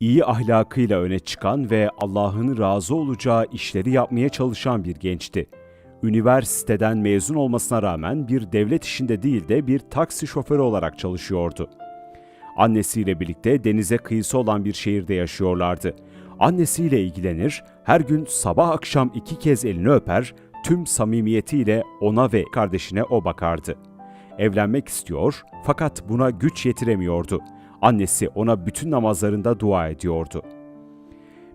iyi ahlakıyla öne çıkan ve Allah'ın razı olacağı işleri yapmaya çalışan bir gençti. Üniversiteden mezun olmasına rağmen bir devlet işinde değil de bir taksi şoförü olarak çalışıyordu. Annesiyle birlikte denize kıyısı olan bir şehirde yaşıyorlardı. Annesiyle ilgilenir, her gün sabah akşam iki kez elini öper, tüm samimiyetiyle ona ve kardeşine o bakardı. Evlenmek istiyor fakat buna güç yetiremiyordu. Annesi ona bütün namazlarında dua ediyordu.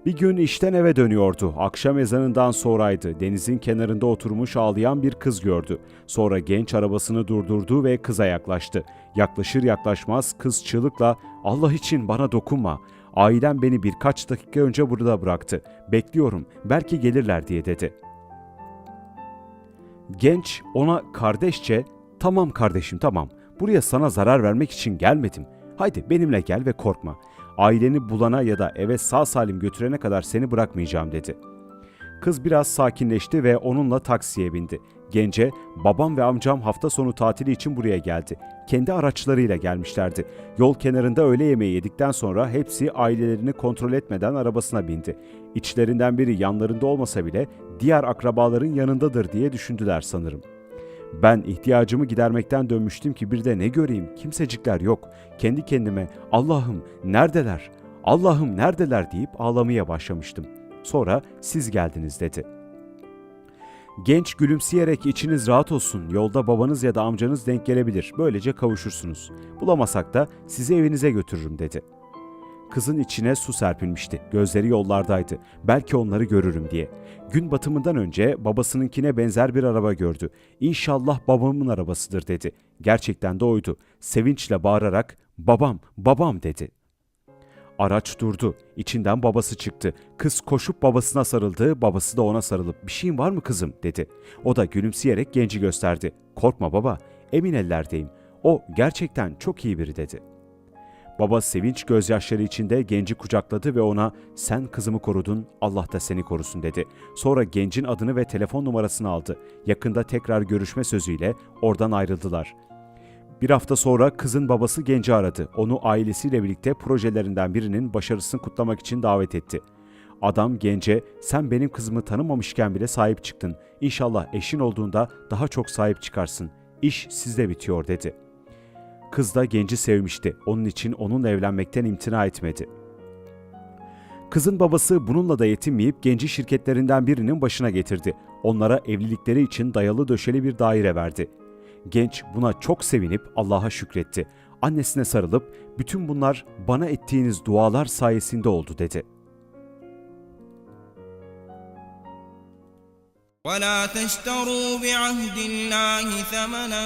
Bir gün işten eve dönüyordu. Akşam ezanından sonraydı. Denizin kenarında oturmuş ağlayan bir kız gördü. Sonra genç arabasını durdurdu ve kıza yaklaştı. Yaklaşır yaklaşmaz kız çığlıkla Allah için bana dokunma. Ailem beni birkaç dakika önce burada bıraktı. Bekliyorum. Belki gelirler diye dedi. Genç ona kardeşçe tamam kardeşim tamam. Buraya sana zarar vermek için gelmedim. Haydi benimle gel ve korkma. Aileni bulana ya da eve sağ salim götürene kadar seni bırakmayacağım dedi. Kız biraz sakinleşti ve onunla taksiye bindi. Gence, babam ve amcam hafta sonu tatili için buraya geldi. Kendi araçlarıyla gelmişlerdi. Yol kenarında öğle yemeği yedikten sonra hepsi ailelerini kontrol etmeden arabasına bindi. İçlerinden biri yanlarında olmasa bile diğer akrabaların yanındadır diye düşündüler sanırım. Ben ihtiyacımı gidermekten dönmüştüm ki bir de ne göreyim kimsecikler yok. Kendi kendime Allah'ım neredeler? Allah'ım neredeler deyip ağlamaya başlamıştım. Sonra siz geldiniz dedi. Genç gülümseyerek içiniz rahat olsun. Yolda babanız ya da amcanız denk gelebilir. Böylece kavuşursunuz. Bulamasak da sizi evinize götürürüm dedi. Kızın içine su serpilmişti. Gözleri yollardaydı. Belki onları görürüm diye. Gün batımından önce babasınınkine benzer bir araba gördü. İnşallah babamın arabasıdır dedi. Gerçekten de oydu. Sevinçle bağırarak babam, babam dedi. Araç durdu. İçinden babası çıktı. Kız koşup babasına sarıldı. Babası da ona sarılıp bir şeyin var mı kızım dedi. O da gülümseyerek genci gösterdi. Korkma baba, emin ellerdeyim. O gerçekten çok iyi biri dedi. Baba sevinç gözyaşları içinde genci kucakladı ve ona sen kızımı korudun Allah da seni korusun dedi. Sonra gencin adını ve telefon numarasını aldı. Yakında tekrar görüşme sözüyle oradan ayrıldılar. Bir hafta sonra kızın babası genci aradı. Onu ailesiyle birlikte projelerinden birinin başarısını kutlamak için davet etti. Adam gence sen benim kızımı tanımamışken bile sahip çıktın. İnşallah eşin olduğunda daha çok sahip çıkarsın. İş sizde bitiyor dedi. Kız da genci sevmişti. Onun için onunla evlenmekten imtina etmedi. Kızın babası bununla da yetinmeyip genci şirketlerinden birinin başına getirdi. Onlara evlilikleri için dayalı döşeli bir daire verdi. Genç buna çok sevinip Allah'a şükretti. Annesine sarılıp bütün bunlar bana ettiğiniz dualar sayesinde oldu dedi. ولا تشتروا بعهد الله ثمنا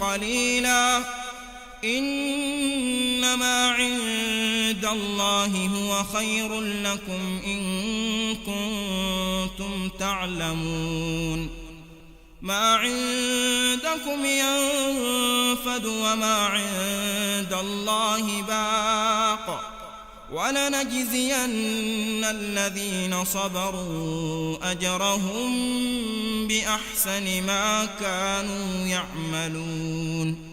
قليلا إنما عند الله هو خير لكم إن كنتم تعلمون. ما عندكم ينفد وما عند الله باق. ولنجزين الذين صبروا أجرهم بأحسن ما كانوا يعملون.